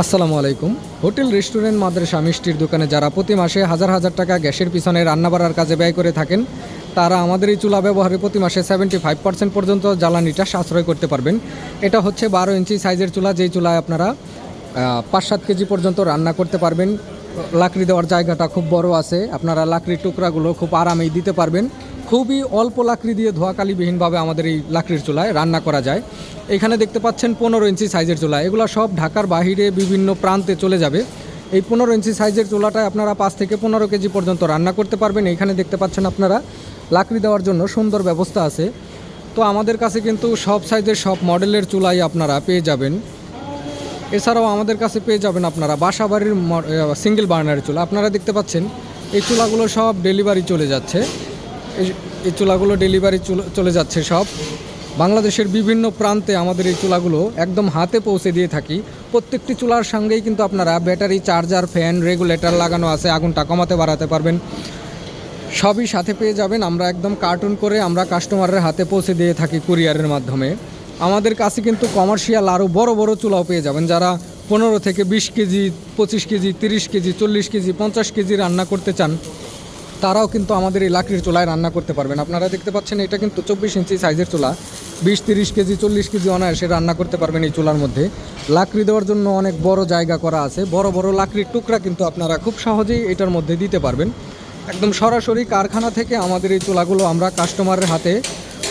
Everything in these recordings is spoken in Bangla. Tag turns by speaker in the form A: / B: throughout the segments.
A: আসসালামু আলাইকুম হোটেল, রেস্টুরেন্ট, মাদ্রাসা, মিষ্টির দোকানে যারা প্রতি মাসে হাজার হাজার টাকা গ্যাসের পিছনে রান্না বাড়ার কাজে ব্যয় করে থাকেন, তারা আমাদের এই চুলা ব্যবহারে প্রতি মাসে সেভেন্টি ফাইভ পার্সেন্ট পর্যন্ত জ্বালানিটা সাশ্রয় করতে পারবেন। এটা হচ্ছে বারো ইঞ্চি সাইজের চুলা, যেই চুলায় আপনারা পাঁচ সাত কেজি পর্যন্ত রান্না করতে পারবেন। লাকড়ি দেওয়ার জায়গাটা খুব বড় আছে। আপনারা লাকড়ির টুকরাগুলো খুব আরামেই দিতে পারবেন। খুবই অল্প লাকড়ি দিয়ে ধোয়াকালিবিহীনভাবে আমাদের এই লাকড়ির চুলায় রান্না করা যায়। এখানে দেখতে পাচ্ছেন পনেরো ইঞ্চি সাইজের চুলা। এগুলো সব ঢাকার বাহিরে বিভিন্ন প্রান্তে চলে যাবে। এই পনেরো ইঞ্চি সাইজের চুলাটায় আপনারা পাঁচ থেকে পনেরো কেজি পর্যন্ত রান্না করতে পারবেন। এখানে দেখতে পাচ্ছেন আপনারা লাকড়ি দেওয়ার জন্য সুন্দর ব্যবস্থা আছে। তো আমাদের কাছে কিন্তু সব সাইজের সব মডেলের চুলাই আপনারা পেয়ে যাবেন। এছাড়াও আমাদের কাছে পেয়ে যাবেন আপনারা বাসাবাড়ির সিঙ্গেল বার্নারের চুলা। আপনারা দেখতে পাচ্ছেন, এই চুলাগুলো সব ডেলিভারি চলে যাচ্ছে। এই চুলাগুলো ডেলিভারি চলে যাচ্ছে সব। বাংলাদেশের বিভিন্ন প্রান্তে আমাদের এই চুলাগুলো একদম হাতে পৌঁছে দিয়ে থাকি। প্রত্যেকটি চুলার সঙ্গেই কিন্তু আপনারা ব্যাটারি, চার্জার, ফ্যান, রেগুলেটর লাগানো আছে, আগুনটা কমাতে বাড়াতে পারবেন। সবই সাথে পেয়ে যাবেন। আমরা একদম কার্টুন করে আমরা কাস্টমারের হাতে পৌঁছে দিয়ে থাকি কুরিয়ারের মাধ্যমে। আমাদের কাছে কিন্তু কমার্শিয়াল আরও বড় বড় চুলাও পেয়ে যাবেন যারা পনেরো থেকে বিশ কেজি, পঁচিশ কেজি, তিরিশ কেজি, চল্লিশ কেজি, পঞ্চাশ কেজি রান্না করতে চান, তারাও কিন্তু আমাদের এই লাকড়ির চুলায় রান্না করতে পারবেন। আপনারা দেখতে পাচ্ছেন এটা কিন্তু চব্বিশ ইঞ্চি সাইজের চুলা। বিশ, তিরিশ কেজি, চল্লিশ কেজি অনায়াসে রান্না করতে পারবেন এই চুলার মধ্যে। লাকড়ি দেওয়ার জন্য অনেক বড় জায়গা করা আছে। বড় বড় লাকড়ির টুকরা কিন্তু আপনারা খুব সহজেই এটার মধ্যে দিতে পারবেন। একদম সরাসরি কারখানা থেকে আমাদের এই চুলাগুলো আমরা কাস্টমারের হাতে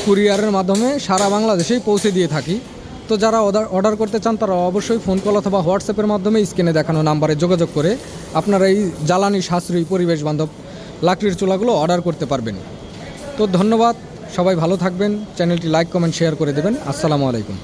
A: কুরিয়ারের মাধ্যমে সারা বাংলাদেশেই পৌঁছে দিয়ে থাকি। তো যারা অর্ডার অর্ডার করতে চান, তারা অবশ্যই ফোন কল অথবা হোয়াটসঅ্যাপের মাধ্যমে স্ক্রিনে দেখানো নাম্বারে যোগাযোগ করে আপনারা এই জ্বালানি সাশ্রয়ী পরিবেশ বান্ধব লাকড়ির চুলাগুলো অর্ডার করতে পারবেন। তো ধন্যবাদ, সবাই ভালো থাকবেন, চ্যানেলটি লাইক কমেন্ট শেয়ার করে দেবেন। আসসালামু আলাইকুম।